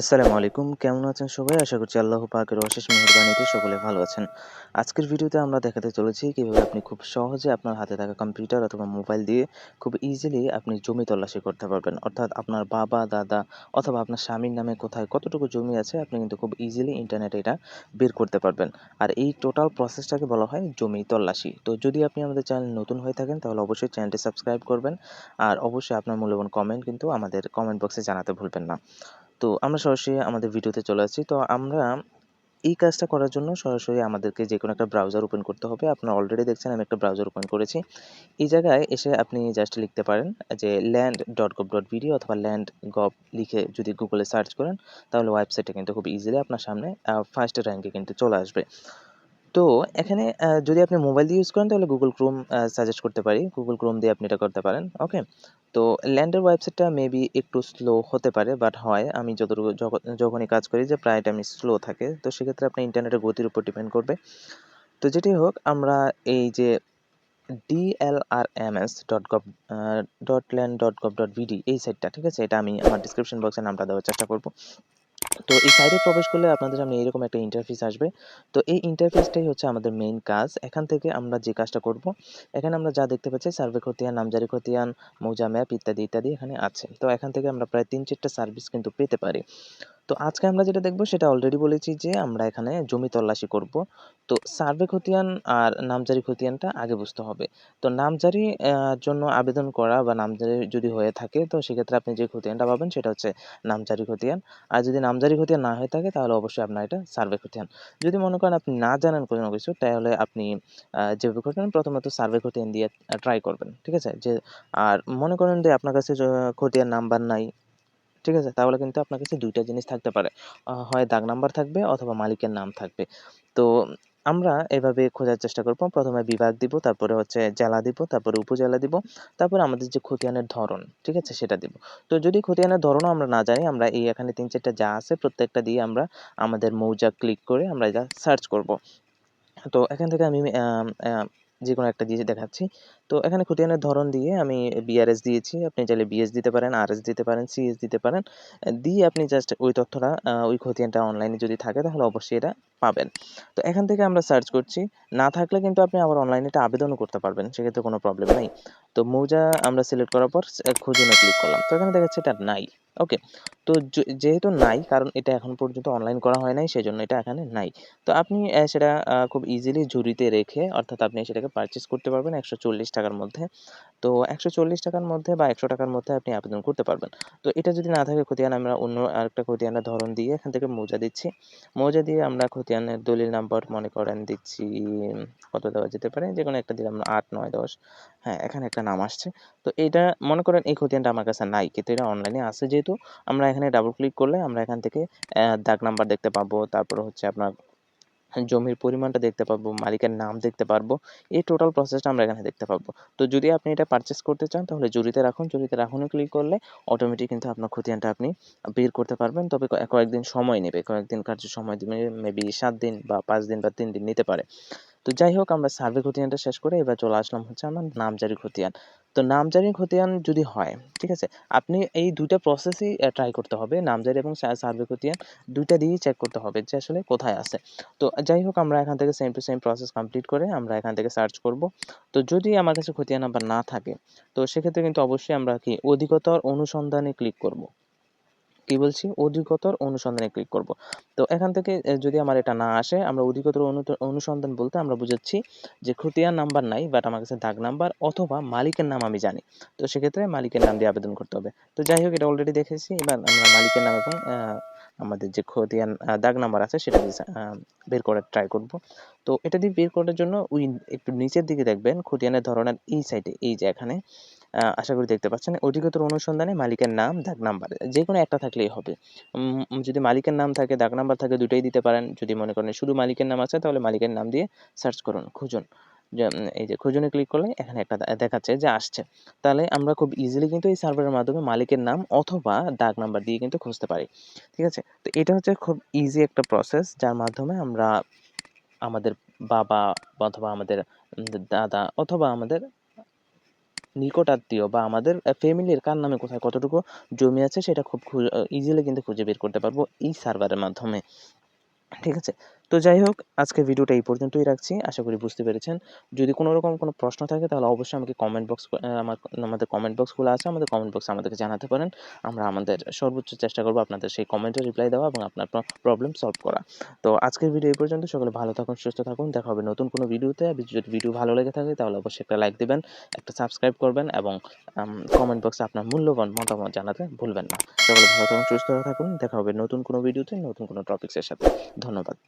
আসসালামু আলাইকুম, কেমন আছেন সবাই? আশা করছি আল্লাহ পাকের অশেষ মেহেরবানিতে সকলে ভালো আছেন। আজকের ভিডিওতে আমরা দেখাতে চলেছি কীভাবে আপনি খুব সহজে আপনার হাতে থাকা কম্পিউটার অথবা মোবাইল দিয়ে খুব ইজিলি আপনি জমি তল্লাশি করতে পারবেন। অর্থাৎ আপনার বাবা, দাদা অথবা আপনার স্বামীর নামে কোথায় কতটুকু জমি আছে, আপনি কিন্তু খুব ইজিলি ইন্টারনেটে এটা বের করতে পারবেন। আর এই টোটাল প্রসেসটাকে বলা হয় জমি তল্লাশি। তো যদি আপনি আমাদের চ্যানেল নতুন হয়ে থাকেন, তাহলে অবশ্যই চ্যানেলটি সাবস্ক্রাইব করবেন। আর অবশ্যই আপনার মূল্যবান কমেন্ট কিন্তু আমাদের কমেন্ট বক্সে জানাতে ভুলবেন না। তো আমরা সরাসরি আমাদের ভিডিওতে চলে আসছি। তো আমরা এই কাজটা করার জন্য সরাসরি আমাদেরকে যে কোনো একটা ব্রাউজার ওপেন করতে হবে। আপনারা অলরেডি দেখছেন আমি একটা ব্রাউজার ওপেন করেছি। এই জায়গায় এসে আপনি জাস্ট লিখতে পারেন যে land dot gov dot B D অথবা ল্যান্ড গভ লিখে যদি গুগলে সার্চ করেন, তাহলে ওয়েবসাইটটা কিন্তু খুব ইজিলি আপনার সামনে ফার্স্ট র্যাঙ্কে কিন্তু চলে আসবে। তো এখানে যদি আপনি মোবাইল দিয়ে ইউজ করেন, তাহলে গুগল ক্রোম সাজেস্ট করতে পারি। গুগল ক্রোম দিয়ে আপনি এটা করতে পারেন ওকে তো ল্যান্ডের ওয়েবসাইটটা মেবি একটু স্লো হতে পারে বাট হয়। আমি যতটুকু যখনই কাজ করি যে প্রায় টাইম স্লো থাকে। তো সেক্ষেত্রে আপনি ইন্টারনেটের গতির উপর ডিপেন্ড করবে। তো যেটি হোক, আমরা এই যে DLRMS dot gov dot land dot gov dot B D এই সাইটটা ঠিক আছে? এটা আমি আমার ডিসক্রিপশন বক্সে নামটা দেওয়ার চেষ্টা করব। তো এই সাইটে প্রবেশ করলে আপনাদের সামনে এরকম একটা ইন্টারফেস আসবে। তো এই ইন্টারফেসটাই হচ্ছে আমাদের মেইন কাজ। এখান থেকে আমরা যে কাজটা করব, এখানে আমরা যা দেখতে পাচ্ছি, সার্ভে খতিয়ান, নামজারি খতিয়ান, মৌজা ম্যাপ ইত্যাদি ইত্যাদি এখানে আছে। তো এখান থেকে আমরা প্রায় তিন চারটা সার্ভিস কিন্তু পেতে পারি। তো আজকে আমরা যেটা দেখব সেটা অলরেডি বলেছি যে আমরা এখানে জমি তল্লাশি করব। তো সার্ভে খতিয়ান আর নামজারি খতিয়ানটা আগে বুঝতে হবে। তো নামজারি জন্য আবেদন করা বা নামজারি যদি হয়ে থাকে, তো সেক্ষেত্রে আপনি যে খতিয়ানটা পাবেন সেটা হচ্ছে নামজারি খতিয়ান। আর যদি নামজারি খতিয়ান না হয়ে থাকে, তাহলে অবশ্যই আপনার এটা সার্ভে খতিয়ান। যদি মনে করেন আপনি না জানেন কোনো কিছু, তাহলে আপনি যেভাবে খতিয়ান, প্রথমত সার্ভে খতিয়ান দিয়ে ট্রাই করবেন, ঠিক আছে? যে, আর মনে করেন যে আপনার কাছে খতিয়ান নাম্বার নাই ঠিক আছে? তাহলে কিন্তু আপনার কাছে দুইটা জিনিস থাকতে পারে। হয় দাগ নাম্বার থাকবে অথবা মালিকের নাম থাকবে। তো আমরা এভাবে খোঁজার চেষ্টা করব। প্রথমে বিভাগ দিব, তারপরে হচ্ছে জেলা দিব, তারপরে উপজেলা দিব, তারপরে আমাদের যে খতিয়ানের ধরন, ঠিক আছে? সেটা দিব। তো যদি খতিয়ানের ধরনও আমরা না জানি, আমরা এই এখানে তিন চারটা যা আছে প্রত্যেকটা দিয়ে আমরা আমাদের মৌজা ক্লিক করে আমরা এটা সার্চ করব। তো এখান থেকে আমি যে কোনো একটা দিয়ে দেখাচ্ছি। তো এখানে খতিয়ানের ধরন দিয়ে আমি বিআরএস দিয়েছি। আপনি চাইলে বিএস দিতে পারেন আরএস দিতে পারেন সিএস দিতে পারেন। দিয়ে আপনি জাস্ট ওই তথ্যটা ওই খতিয়ানটা অনলাইনে যদি থাকে তাহলে অবশ্যই এটা পাবেন। তো এখান থেকে আমরা সার্চ করছি। না থাকলে কিন্তু আপনি আবার অনলাইনে এটা আবেদনও করতে পারবেন, সেক্ষেত্রে কোনো প্রবলেম নেই। তো মৌজা আমরা সিলেক্ট করার পর খুঁজুনে ক্লিক করলাম। তো এখানে দেখাচ্ছে এটা নাই। ওকে তো যেহেতু নাই, কারণ এটা এখন পর্যন্ত অনলাইন করা হয় নাই, সেজন্য এটা এখানে নাই। তো আপনি সেটা খুব ইজিলি ঝুড়িতে রেখে অর্থাৎ আপনি সেটাকে পারচেস করতে পারবেন। একশো চল্লিশ টাকার মধ্যে। তো একশো চল্লিশ টাকার মধ্যে বা একশো টাকার মধ্যে আপনি আবেদন করতে পারবেন। তো এটা যদি না থাকে খতিয়ান, আমরা অন্য আরেকটা খতিয়ানের ধরন দিয়ে এখান থেকে মৌজা দিচ্ছি। মৌজা দিয়ে আমরা খতিয়ানের দলিল নাম্বার মনে করেন দিচ্ছি, কত দেওয়া যেতে পারে? যে কোনো একটা দিলাম আট, নয়, দশ হ্যাঁ এখানে একটা নাম আসছে। তো এটা মনে করেন এই খতিয়ানটা আমার কাছে নাই, কিন্তু এটা অনলাইনে আছে যেহেতু। আমরা এখানে ডাবল ক্লিক করলে আমরা এখান থেকে দাগ নাম্বার দেখতে পাবো। তারপর হচ্ছে আপনার জমির পরিমাণটা দেখতে পাবো মালিকের নাম দেখতে পারব, এই টোটাল প্রসেসটা আমরা এখানে দেখতে পাবো তো যদি আপনি এটা পারচেস করতে চান, তাহলে জুড়িতে রাখুন জুড়িতে রাখুনে ক্লিক করলে অটোমেটিক কিন্তু আপনার খতিয়ানটা আপনি বের করতে পারবেন। তবে কয়েকদিন সময় নেবে, কয়েকদিন কার্য সময় দিবে মেবি সাত দিন বা পাঁচ দিন বা তিন দিন নিতে পারে। তো যাই হোক, আমরা সার্ভে খতিয়ানটা শেষ করে এবার চলে আসলাম হচ্ছে আমার নামজারি খতিয়ান তো নামজারি খতিয়ান যদি হয়, ঠিক আছে, আপনি এই দুইটা প্রসেসই ট্রাই করতে হবে। নামজারি এবং সার্ভে খতিয়ান দুইটা দিয়েই চেক করতে হবে যে আসলে কোথায় আছে। তো যাই হোক, আমরা এখান থেকে same to same process complete করে আমরা এখান থেকে সার্চ করব। তো যদি আমার কাছে খতিয়ান নাম্বার না থাকে, তো সেক্ষেত্রে কিন্তু অবশ্যই আমরা কি অধিকতর অনুসন্ধানে ক্লিক করব। কি বলছি? অধিকতর অনুসন্ধানে ক্লিক করব। তো এখান থেকে যদি আমার এটা না আসে, আমরা অধিকতর অনুসন্ধান বলতে আমরা বুঝাচ্ছি যে খতিয়ান নাম্বার নাই বাট আমার কাছে দাগ নাম্বার অথবা মালিকের নাম আমি জানি। তো সেক্ষেত্রে মালিকের নাম দিয়ে আবেদন করতে হবে। তো যাই হোক, এটা অলরেডি দেখেছি। এবার আমরা মালিকের নাম এবং আমাদের যে খতিয়ান দাগ নাম্বার আছে, সেটা দিয়ে বের করার ট্রাই করব। তো এটা দিয়ে বের করার জন্য ওই একটু নিচের দিকে দেখবেন খতিয়ানের ধরনের এই সাইডে এই যে এখানে আশা করি দেখতে পাচ্ছেন। অধিকতর অনুসন্ধানে মালিকের নাম দাগ নাম্বার যে কোনো একটা থাকলেই হবে। যদি মালিকের নাম থাকে দাগ নাম্বার থাকে দুটোই দিতে পারেন। যদি মনে করেন শুধু মালিকের নাম আছে, তাহলে মালিকের নাম দিয়ে সার্চ করুন, খুঁজুন। এই যে খুঁজুনে ক্লিক করলে এখানে একটা দেখাচ্ছে যে আসছে। তাহলে আমরা খুব ইজিলি কিন্তু এই সার্ভারের মাধ্যমে মালিকের নাম অথবা ডাক নাম্বার দিয়ে কিন্তু খুঁজতে পারি। ঠিক আছে? তো এটা হচ্ছে খুব ইজি একটা প্রসেস যার মাধ্যমে আমরা আমাদের বাবা অথবা আমাদের দাদা অথবা আমাদের নিকটাত্মীয় বা আমাদের ফ্যামিলির কার নামে কোথায় কতটুকু জমি আছে সেটা খুব ইজিলি কিন্তু খুঁজে বের করতে পারব এই সার্ভারের মাধ্যমে। ঠিক আছে? তো যাই হোক, আজকের ভিডিওটা এই পর্যন্তই রাখছি। আশা করি বুঝতে পেরেছেন। যদি কোনো রকম কোনো প্রশ্ন থাকে, তাহলে অবশ্যই আমাকে কমেন্ট বক্স আমার, আমাদের কমেন্ট বক্সগুলো আছে, আমাদের কমেন্ট বক্সে আমাদেরকে জানাতে পারেন। আমরা আমাদের সর্বোচ্চ চেষ্টা করব আপনাদের সেই কমেন্টের রিপ্লাই দেওয়া এবং আপনার প্রবলেম সলভ করা। তো আজকের ভিডিও এই পর্যন্ত। সকলে ভালো থাকুন, সুস্থ থাকুন। দেখা হবে নতুন কোনো ভিডিওতে যদি ভিডিও ভালো লেগে থাকে, তাহলে অবশ্যই একটা লাইক দেবেন, একটা সাবস্ক্রাইব করবেন এবং কমেন্ট বক্সে আপনার মূল্যবান মতামত জানাতে ভুলবেন না। সকলে ভালো থাকুন, সুস্থ থাকুন। দেখা হবে নতুন কোনো ভিডিওতে নতুন কোনো টপিক্সের সাথে। ধন্যবাদ।